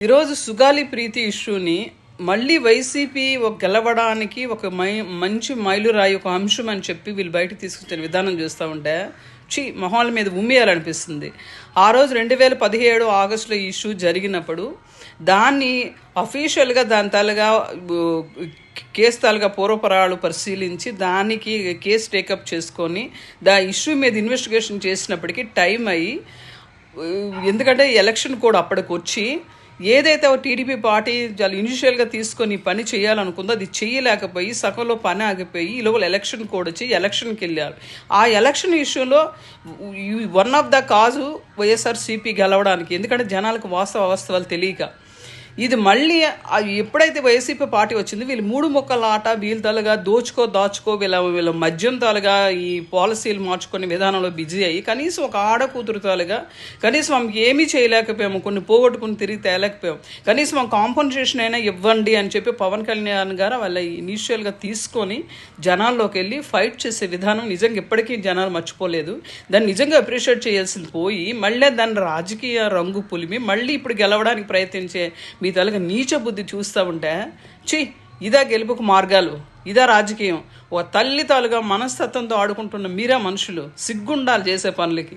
ఈరోజు సుగాలి ప్రీతి ఇష్యూని మళ్ళీ వైసీపీ ఒక గెలవడానికి ఒక మై మంచి మైలురాయి ఒక అంశం అని చెప్పి వీళ్ళు బయటకు తీసుకొచ్చిన విధానం చూస్తూ ఉంటే చి మొహాల మీద ఉమ్మేయాలనిపిస్తుంది. ఆ రోజు రెండు వేల పదిహేడు ఆగస్టులో ఈ ఇష్యూ జరిగినప్పుడు దాన్ని అఫీషియల్గా దాని తాలుగా కేసు తాలుగా పూర్వపరాలు పరిశీలించి దానికి కేసు టేకప్ చేసుకొని దా ఇష్యూ మీద ఇన్వెస్టిగేషన్ చేసినప్పటికీ టైం అయ్యి ఎందుకంటే ఎలక్షన్ కూడా అప్పటికి వచ్చి ఏదైతే టీడీపీ పార్టీ వాళ్ళు ఇనిషియల్గా తీసుకొని పని చేయాలనుకుందో అది చేయలేకపోయి సగంలో పని ఆగిపోయి ఈ లోపల ఎలక్షన్ కూడా వచ్చి ఎలక్షన్కి వెళ్ళారు. ఆ ఎలక్షన్ ఇష్యూలో one of the cause YSRCP గెలవడానికి ఎందుకంటే జనాలకు వాస్తవ అవస్థలు తెలియక. ఇది మళ్ళీ ఎప్పుడైతే వైసీపీ పార్టీ వచ్చింది వీళ్ళు మూడు మొక్కల ఆట వీళ్ళ తలగా దోచుకో దాచుకో వీళ్ళ వీళ్ళ మద్యం తాలుగా ఈ పాలసీలు మార్చుకునే విధానంలో బిజీ అయ్యి కనీసం ఒక ఆడ కూతురు తాలుగా కనీసం ఆమెకి ఏమీ చేయలేకపోయాము కొన్ని పోగొట్టుకుని తిరిగి తేలేకపోయాము కనీసం ఆ కాంపన్సేషన్ అయినా ఇవ్వండి అని చెప్పి పవన్ కళ్యాణ్ గారు వాళ్ళ ఇనీషియల్గా తీసుకొని జనాల్లోకి వెళ్ళి ఫైట్ చేసే విధానం నిజంగా ఇప్పటికీ జనాలు మర్చిపోలేదు. దాన్ని నిజంగా అప్రిషియేట్ చేయాల్సింది పోయి మళ్ళీ దాన్ని రాజకీయ రంగు పులిమి మళ్ళీ ఇప్పుడు గెలవడానికి ప్రయత్నించే మీ తలగా నీచ బుద్ధి చూస్తూ ఉంటే చి ఇదా గెలుపుకు మార్గాలు ఇదా రాజకీయం. ఓ తల్లి తాలుగా మనస్తత్వంతో ఆడుకుంటున్న మీరా మనుషులు సిగ్గుండాలి చేసే పనులకి.